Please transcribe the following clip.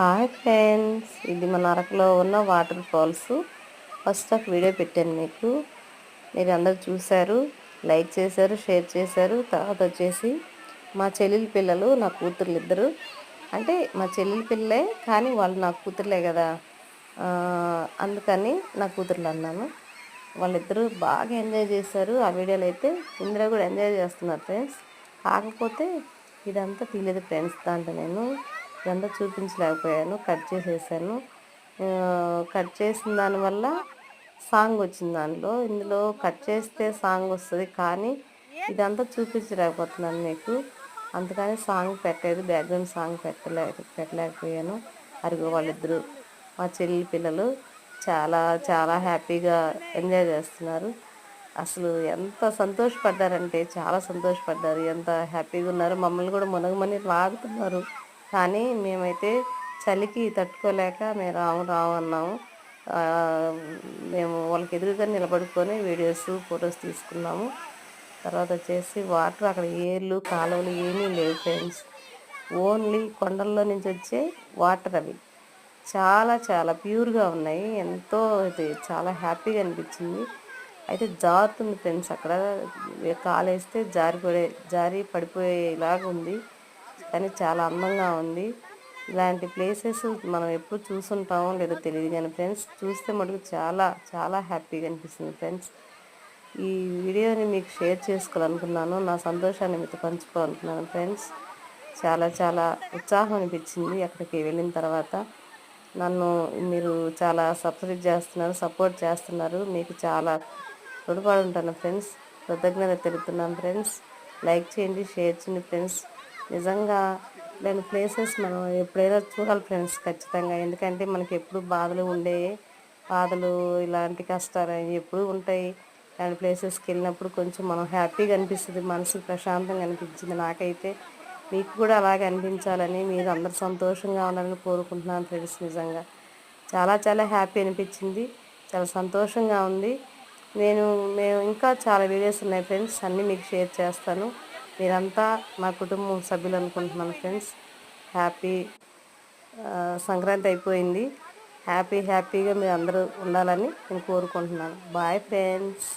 Hi friends ఇది మన అరకులో ఉన్న వాటర్ ఫాల్స్ ఫస్ట్ ఒక వీడియో పెట్టాను మీకు. మీరు అందరు చూశారు లైక్ చేశారు షేర్ చేశారు తర్వాత వచ్చేసి మా చెల్లెలి పిల్లలు నా కూతుర్లు ఇద్దరు. అంటే మా చెల్లెలి పిల్లలే కానీ వాళ్ళు నా కూతుర్లే కదా. అందుకని నా కూతుర్లు అన్నాను. వాళ్ళిద్దరూ బాగా ఎంజాయ్ చేశారు. ఆ వీడియోలు అయితే ఇందులో కూడా ఎంజాయ్ చేస్తున్నారు ఫ్రెండ్స్ కాకపోతే ఇదంతా తీయలేదు ఫ్రెండ్స్ దాంట్లో నేను. ఇదంతా చూపించలేకపోయాను కట్ చేసేసాను. కట్ చేసిన దానివల్ల సాంగ్ వచ్చింది దానిలో. ఇందులో కట్ చేస్తే సాంగ్ వస్తుంది కానీ ఇదంతా చూపించలేకపోతున్నాను మీకు. అందుకని సాంగ్ పెట్టలేదు బ్యాక్గ్రౌండ్ సాంగ్ పెట్టలే పెట్టలేకపోయాను. అరుగు వాళ్ళిద్దరు మా చెల్లి పిల్లలు చాలా చాలా హ్యాపీగా ఎంజాయ్ చేస్తున్నారు. అసలు ఎంత సంతోషపడ్డారంటే చాలా సంతోషపడ్డారు. ఎంత హ్యాపీగా ఉన్నారు. మమ్మల్ని కూడా మునగమని లాగుతున్నారు కానీ మేమైతే చలికి తట్టుకోలేక మేము రాము రాము అన్నాము. మేము వాళ్ళకి ఎదురుగా నిలబడుకొని వీడియోస్ ఫొటోస్ తీసుకున్నాము. తర్వాత వచ్చేసి వాటర్ అక్కడ ఏర్లు కాలువలు ఏమీ లేవు ఫ్రెండ్స్. ఓన్లీ కొండల్లో నుంచి వచ్చే వాటర్ అవి. చాలా చాలా ప్యూర్గా ఉన్నాయి. ఎంతో ఇది చాలా హ్యాపీగా అనిపించింది. అయితే జారుతుంది ఫ్రెండ్స్ అక్కడ. కాలేస్తే జారిపడే జారి పడిపోయేలాగా ఉంది. కానీ చాలా అందంగా ఉంది. ఇలాంటి ప్లేసెస్ మనం ఎప్పుడు చూసుంటామో లేదో తెలియదు కానీ ఫ్రెండ్స్ చూస్తే మటుకు చాలా చాలా హ్యాపీగా అనిపిస్తుంది ఫ్రెండ్స్ ఈ వీడియోని మీకు షేర్ చేసుకోవాలనుకున్నాను. నా సంతోషాన్ని మీతో పంచుకోవాలనుకున్నాను ఫ్రెండ్స్ చాలా చాలా ఉత్సాహం అనిపించింది అక్కడికి వెళ్ళిన తర్వాత. నన్ను మీరు చాలా సపోర్ట్ చేస్తున్నారు సపోర్ట్ చేస్తున్నారు. మీకు చాలా రుణపడి ఉంటాను ఫ్రెండ్స్ కృతజ్ఞత తెలుపుతున్నాను ఫ్రెండ్స్ లైక్ చేయండి షేర్ చేయండి ఫ్రెండ్స్ నిజంగా లేని ప్లేసెస్ మనం ఎప్పుడైనా చూడాలి ఫ్రెండ్స్ ఖచ్చితంగా. ఎందుకంటే మనకి ఎప్పుడు బాధలు ఉండే బాధలు ఇలాంటి కష్టాలు ఎప్పుడు ఉంటాయి. ఇలాంటి ప్లేసెస్కి వెళ్ళినప్పుడు కొంచెం మనం హ్యాపీగా అనిపిస్తుంది మనసు ప్రశాంతంగా అనిపించింది నాకైతే మీకు కూడా అలాగే అనిపించాలని మీరు అందరు సంతోషంగా ఉండాలని కోరుకుంటున్నాను ఫ్రెండ్స్ నిజంగా. చాలా చాలా హ్యాపీ అనిపించింది చాలా సంతోషంగా ఉంది. నేను మేము ఇంకా చాలా వీడియోస్ ఉన్నాయి ఫ్రెండ్స్ అన్నీ మీకు షేర్ చేస్తాను. మీరంతా మా కుటుంబం సభ్యులు అనుకుంటున్నాను ఫ్రెండ్స్. హ్యాపీ సంక్రాంతి అయిపోయింది. హ్యాపీ హ్యాపీగా మీరు అందరూ ఉండాలని నేను కోరుకుంటున్నాను. Bye friends.